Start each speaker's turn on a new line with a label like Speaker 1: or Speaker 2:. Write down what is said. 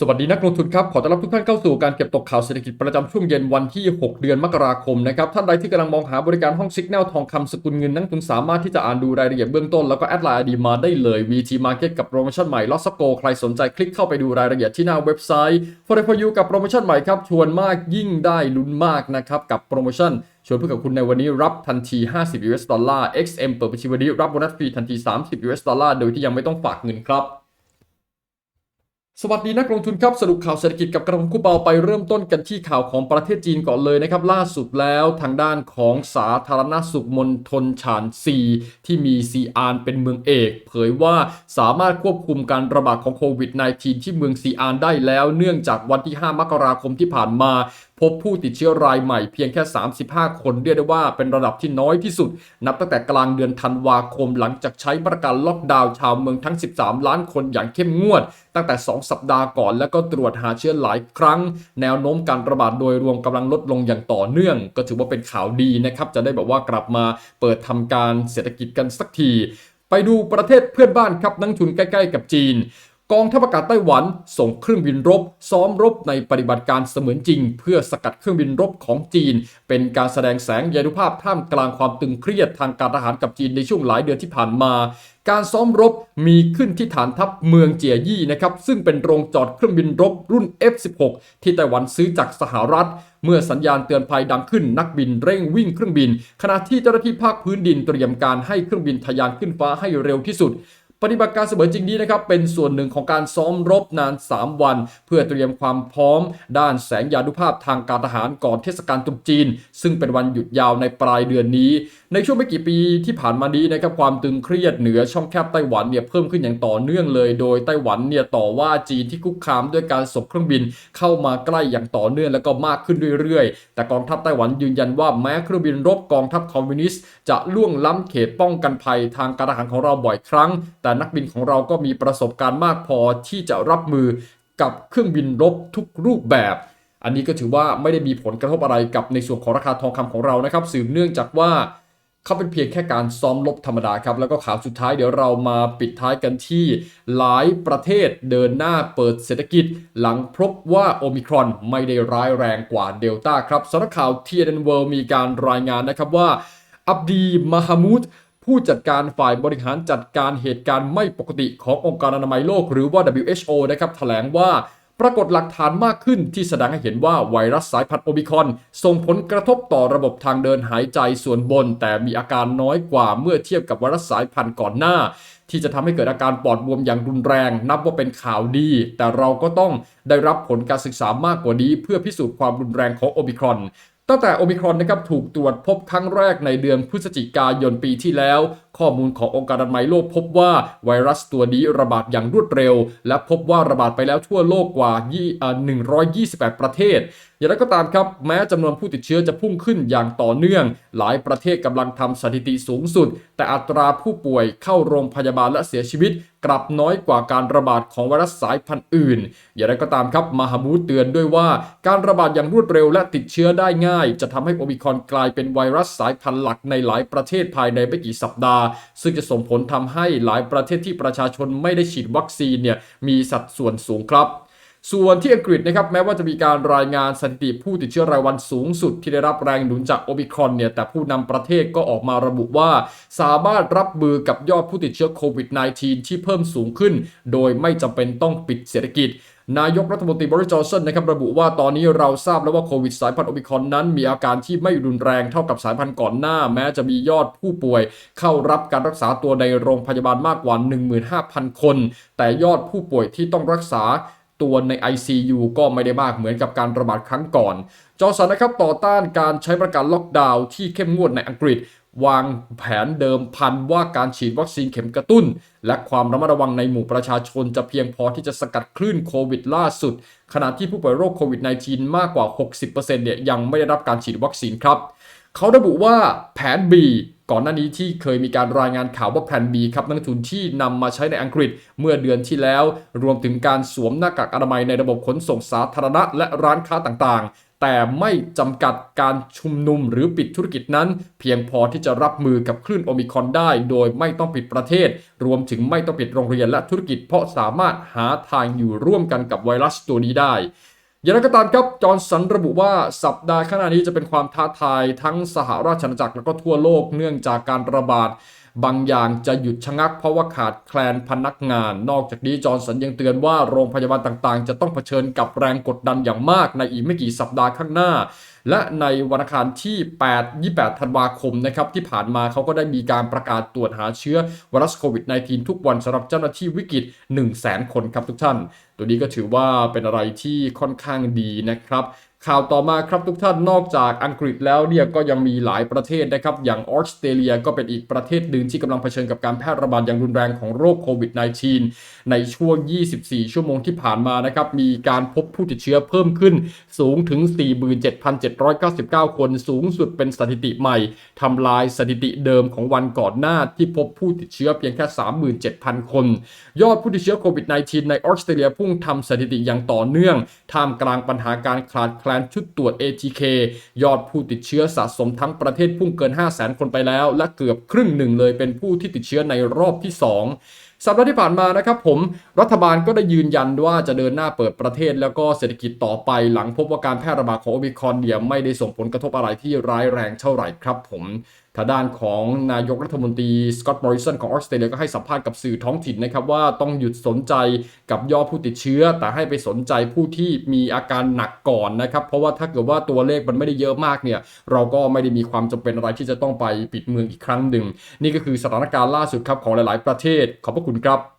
Speaker 1: สวัสดีนักลงทุนครับ ขอต้อนรับทุกท่านเข้าสู่การเก็บตกข่าวเศรษฐกิจประจำช่วงเย็นวันที่ 6 เดือนมกราคมนะครับท่านใดที่กำลังมองหาบริการห้องซิกแนลทองคำสกุลเงินนักทุนสามารถที่จะอ่านดูรายละเอียดเบื้องต้นแล้วก็แอดไลน์ดีมาได้เลย VT Market กับโปรโมชั่นใหม่ Loss Go ใครสนใจคลิกเข้าไปดูรายละเอียดที่หน้าเว็บไซต์ For for you กับโปรโมชั่นใหม่ครับชวนมากยิ่งได้ลุ้นมากนะครับกับโปรโมชั่นชวนเพื่อกับคุณในวันนี้รับทันที 50 US ดอลลาร์ XM เปิดบัญชีวันนี้รับโบนัสฟรีทันที 30 US ดอลลาร์โดยที่ยังไม่ต้องฝากเงินครับ สวัสดีนักลงทุนครับสรุปข่าวเศรษฐกิจกับกระผมคู่เบาไปเริ่มต้นกันที่ข่าวของประเทศจีนก่อนเลยนะครับ ล่าสุดแล้วทางด้านของสาธารณสุขมณฑลฉานซีที่มีซีอานเป็นเมืองเอก เผยว่าสามารถควบคุมการระบาดของโควิด -19 ที่เมืองซีอานได้แล้ว เนื่องจากวันที่ 5 มกราคมที่ผ่านมาพบผู้ติดเชื้อรายใหม่เพียงแค่ 35 คนเรียกได้ว่าเป็นระดับที่น้อยที่สุด นับตั้งแต่กลางเดือนธันวาคมหลังจากใช้มาตรการล็อกดาวน์ชาวเมืองทั้ง 13 ล้านคนอย่างเข้มงวด ตั้งแต่ 2 สัปดาห์ก่อน แล้วก็ตรวจหาเชื้อหลายครั้ง แนวโน้มการระบาดโดยรวมกำลังลดลงอย่างต่อเนื่อง ก็ถือว่าเป็นข่าวดีนะครับจะได้แบบว่ากลับมาเปิดทำการเศรษฐกิจกันสักที ไปดูประเทศเพื่อนบ้านครับนักทุนใกล้ ๆ กับจีน กองทัพอากาศไต้หวันส่งเครื่องบินรบ ซ้อมรบในปฏิบัติการเสมือนจริง เพื่อสกัดเครื่องบินรบของจีน เป็นการแสดงแสงยานุภาพท่ามกลางความตึงเครียดทางการทหารกับจีนในช่วงหลายเดือนที่ผ่านมา การซ้อมรบมีขึ้นที่ฐานทัพเมืองเจียยี่นะครับซึ่งเป็นโรงจอดเครื่องบินรบรุ่น F16 ที่ไต้หวันซื้อจากสหรัฐ เมื่อสัญญาณเตือนภัยดังขึ้นนักบินเร่งวิ่งเครื่องบิน ขณะที่เจ้าหน้าที่ภาคพื้นดินเตรียมการให้เครื่องบินทะยานขึ้นฟ้าให้เร็วที่สุด ปฏิบัติการเสมือนจริงนี้นะครับเป็นส่วนหนึ่งของการซ้อมรบนาน 3 วัน เพื่อเตรียมความพร้อม ด้านแสงยานุภาพทางการทหารก่อนเทศกาลตรุษจีน ซึ่งเป็นวันหยุดยาวในปลายเดือนนี้ ในช่วงไม่กี่ปีที่ผ่านมานี้นะครับความตึงเครียดเหนือช่องแคบไต้หวันเนี่ยเพิ่มขึ้นอย่างต่อเนื่องเลย โดยไต้หวันเนี่ยต่อว่าจีนที่คุกคามด้วยการส่งเครื่องบินเข้ามาใกล้อย่างต่อเนื่องแล้วก็มากขึ้นเรื่อยๆ แต่กองทัพไต้หวันยืนยันว่าแม้เครื่องบินรบกองทัพคอมมิวนิสต์จะล่วงล้ำเขตป้องกันภัยทางการทหารของเราบ่อยครั้ง แต่นักบินของเราก็มีประสบการณ์มากพอที่จะรับมือกับเครื่องบินรบทุกรูปแบบ อันนี้ก็ถือว่าไม่ได้มีผลกระทบอะไรกับในส่วนของราคาทองคำของเรานะครับ สืบเนื่องจากว่าเขาเป็นเพียงแค่การซ้อมลบธรรมดาครับ แล้วก็ข่าวสุดท้ายเดี๋ยวเรามาปิดท้ายกันที่หลายประเทศเดินหน้าเปิดเศรษฐกิจ หลังพบว่าโอมิครอนไม่ได้ร้ายแรงกว่าเดลต้าครับสำนักข่าว TNN World มีการรายงานนะครับว่าอับดีมาฮามูด ผู้จัดการฝ่ายบริหารจัดการเหตุการณ์ไม่ปกติขององค์การอนามัยโลกหรือว่า WHO นะครับแถลงว่าปรากฏหลักฐานมากขึ้นที่แสดงให้เห็นว่าไวรัสสายพันธุ์โอมิคอน ส่งผลกระทบต่อระบบทางเดินหายใจส่วนบน แต่มีอาการน้อยกว่าเมื่อเทียบกับไวรัสสายพันธุ์ก่อนหน้า ที่จะทำให้เกิดอาการปอดบวมอย่างรุนแรง นับว่าเป็นข่าวดี แต่เราก็ต้องได้รับผลการศึกษามากกว่านี้ เพื่อพิสูจน์ความรุนแรงของโอมิครอน ตั้งแต่โอมิครอนนะครับถูกตรวจพบครั้งแรกในเดือนพฤศจิกายนปีที่แล้ว ข้อมูลขององค์การอนามัยโลกพบว่าไวรัสตัวนี้ระบาดอย่างรวดเร็ว และพบว่าระบาดไปแล้วทั่วโลกกว่ายี่อ่า128 ประเทศ อย่างไรก็ตามครับ แม้จำนวนผู้ติดเชื้อจะพุ่งขึ้นอย่างต่อเนื่อง หลายประเทศกำลังทำสถิติสูงสุด แต่อัตราผู้ป่วยเข้าโรงพยาบาลและเสียชีวิต กลับน้อยกว่าการระบาดของไวรัสสายพันธุ์อื่น อย่างไรก็ตามครับมาฮามูดเตือนด้วยว่า การระบาดอย่างรวดเร็วและติดเชื้อได้ง่าย จะทำให้โอมิคอนกลายเป็นไวรัสสายพันธุ์หลักในหลายประเทศภายในไม่กี่สัปดาห์ ซึ่งจะส่งผลทำให้หลายประเทศที่ประชาชนไม่ได้ฉีดวัคซีนเนี่ยมีสัดส่วนสูงครับ ส่วนที่อังกฤษนะครับแม้ว่าจะมีการรายงานสถิติผู้ติดเชื้อรายวันสูงสุด ที่ได้รับแรงหนุนจากโอมิครอนเนี่ยแต่ผู้นำประเทศก็ออกมาระบุว่า สามารถรับมือกับยอดผู้ติดเชื้อโควิด -19 ที่เพิ่มสูงขึ้น โดยไม่จำเป็นต้องปิดเศรษฐกิจนายกรัฐมนตรีบริจอสันนะครับระบุว่าตอนนี้เราทราบแล้วว่าโควิดสายพันธุ์โอมิครอนนั้น มีอาการที่ไม่รุนแรงเท่ากับสายพันธุ์ก่อนหน้า แม้จะมียอดผู้ป่วย เข้ารับการรักษาตัวในโรงพยาบาลมากกว่า 15,000 คน แต่ยอดผู้ป่วยที่ต้องรักษา ตัวใน ICU ก็ไม่ได้มากเหมือนกับการระบาดครั้งก่อน จอสันนะครับต่อต้านการใช้ประการล็อกดาวน์ที่เข้มงวดในอังกฤษ วางแผนเดิมพันว่าการฉีดวัคซีนเข็มกระตุ้น และความระมัดระวังในหมู่ประชาชนจะเพียงพอที่จะสกัดคลื่นโควิดล่าสุด ขณะที่ผู้ป่วยโรคโควิด -19 มากกว่า 60%เนี่ยยังไม่ได้รับการฉีดวัคซีนครับ เขาระบุว่าแผน B ก่อนหน้านี้ที่เคยมีการรายงานข่าวว่าแผน B ครับนักทุนที่นำมาใช้ในอังกฤษเมื่อเดือนที่แล้ว รวมถึงการสวมหน้ากากอนามัยในระบบขนส่งสาธารณะและร้านค้าต่างๆ แต่ไม่จำกัดการชุมนุมหรือปิดธุรกิจนั้น เพียงพอที่จะรับมือกับคลื่นโอมิคอนได้ โดยไม่ต้องปิดประเทศ รวมถึงไม่ต้องปิดโรงเรียนและธุรกิจ เพราะสามารถหาทางอยู่ร่วมกันกับไวรัสตัวนี้ได้ อย่างไรก็ตามครับจอห์นสันระบุว่าสัปดาห์ข้างหน้านี้จะเป็นความท้าทายทั้งสหราชอาณาจักรและก็ทั่วโลกเนื่องจากการระบาด บางอย่างจะหยุดชะงักเพราะว่าขาดแคลนพนักงาน นอกจากนี้จอห์นสันยังเตือนว่าโรงพยาบาลต่างๆ จะต้องเผชิญกับแรงกดดันอย่างมากในอีกไม่กี่สัปดาห์ข้างหน้า และในวันอังคารที่ 8 28 ธันวาคมนะครับที่ผ่านมาเขาก็ได้มีการประกาศตรวจหาเชื้อไวรัสโควิด -19 ทุกวันสำหรับเจ้าหน้าที่วิกฤต 1 0 0 0 0คนครับทุกท่าน ตัวนี้ก็ถือว่าเป็นอะไรที่ค่อนข้างดีนะครับ ข่าวต่อมาครับทุกท่านนอกจากอังกฤษแล้วเนี่ยก็ยังมีหลายประเทศนะครับอย่างออสเตรเลียก็เป็นอีกประเทศหนึ่งที่กำลังเผชิญกับการแพร่ระบาดอย่างรุนแรงของโรคโควิด -19 ในช่วง 24 ชั่วโมงที่ผ่านมานะครับมีการพบผู้ติดเชื้อเพิ่มขึ้นสูงถึง 47,799 คนสูงสุดเป็นสถิติใหม่ทำลายสถิติเดิมของวันก่อนหน้าที่พบผู้ติดเชื้อเพียงแค่ 37,000 คน ยอดผู้ติดเชื้อโควิด -19 ในออสเตรเลียพุ่งทำสถิติอย่างต่อเนื่องท่ามกลางปัญหาการขาดแคลนชุดตรวจ ATK ยอดผู้ติดเชื้อสะสมทั้งประเทศพุ่งเกิน 500,000 คนไปแล้ว และเกือบครึ่งหนึ่งเลยเป็นผู้ที่ติดเชื้อในรอบที่ 2 สัปดาห์ที่ผ่านมานะครับผมรัฐบาลก็ได้ยืนยันว่าจะเดินหน้าเปิดประเทศ แล้วก็เศรษฐกิจต่อไปหลังพบว่าการแพร่ระบาดของโอมิครอนเนี่ยไม่ได้ส่งผลกระทบอะไรที่ร้ายแรงเท่าไหร่ครับผมทางด้านของนายกรัฐมนตรีสกอตต์มอริสันของออสเตรเลียก็ให้สัมภาษณ์กับสื่อท้องถิ่นนะครับว่าต้องหยุดสนใจกับยอดผู้ติดเชื้อ แต่ให้ไปสนใจผู้ที่มีอาการหนักก่อนนะครับเพราะว่าถ้าเกิดว่าตัวเลขมันไม่ได้เยอะมากเนี่ยเราก็ไม่ได้มีความจำเป็นอะไรที่จะต้องไปปิดเมืองอีกครั้งหนึ่งนี่ก็คือสถานการณ์ล่าสุดครับของหลาย ๆ ประเทศขอบพระคุณครับ